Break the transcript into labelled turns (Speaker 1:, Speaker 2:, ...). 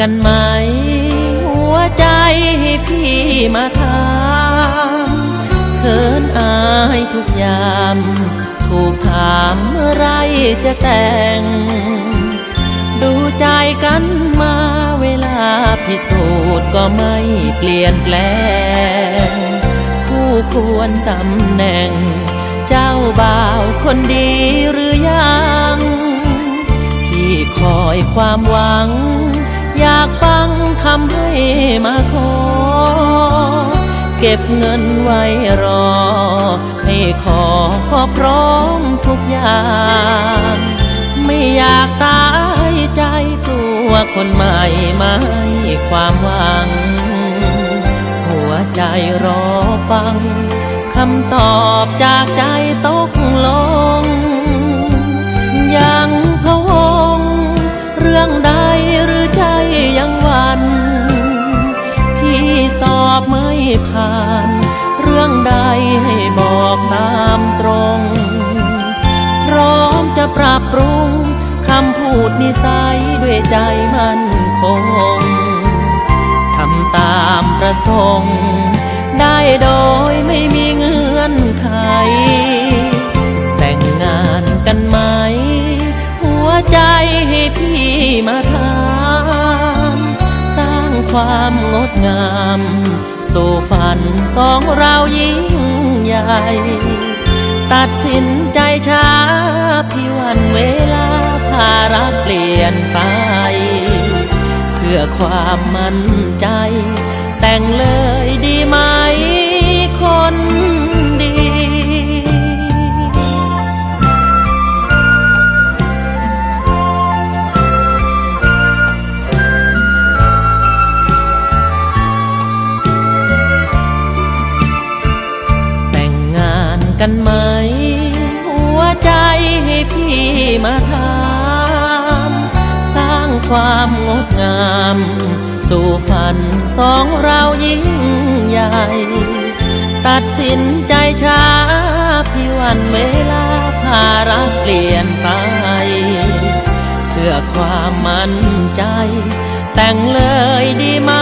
Speaker 1: กันไหม หัวใจให้พี่มาถามเขินอายทุกยาม ถูกถามเมื่อไรจะแต่ง ดูใจกันมาเวลาพิสูจน์ก็ไม่เปลี่ยนแปลง คู่ควรตำแหน่ง เจ้าบ่าวคนดีหรือยัง ที่คอยความหวัง อยากฟังคำให้มาขอ เก็บเงินไว้รอ ให้ขอพอพร้อมทุกอย่าง ไม่อยากตายใจกลัวคนใหม่มาให้ความหวัง หัวใจรอฟังคำตอบจากใจตกลง ยังพะวง เรื่องใด จะปรับปรุงคำพูดนิสัยด้วยใจมั่นคงทำตามประสงค์ ได้โดยไม่มีเงื่อนไข แต่งงานกันไหม หัวใจให้พี่มาถามสร้างความงดงาม สู่ฝันสองเรายิ่งใหญ่ ตัดสินใจช้าพี่วันเวลาพารักเปลี่ยนไป เพื่อความมั่นใจ แต่งเลย กันไหม หัวใจให้พี่มาถามสร้างความงดงาม สู่ฝันสองเรายิ่งใหญ่ ตัดสินใจช้าพี่วันเวลาพารักเปลี่ยนไป เพื่อความมั่นใจ แต่งเลยดีไหม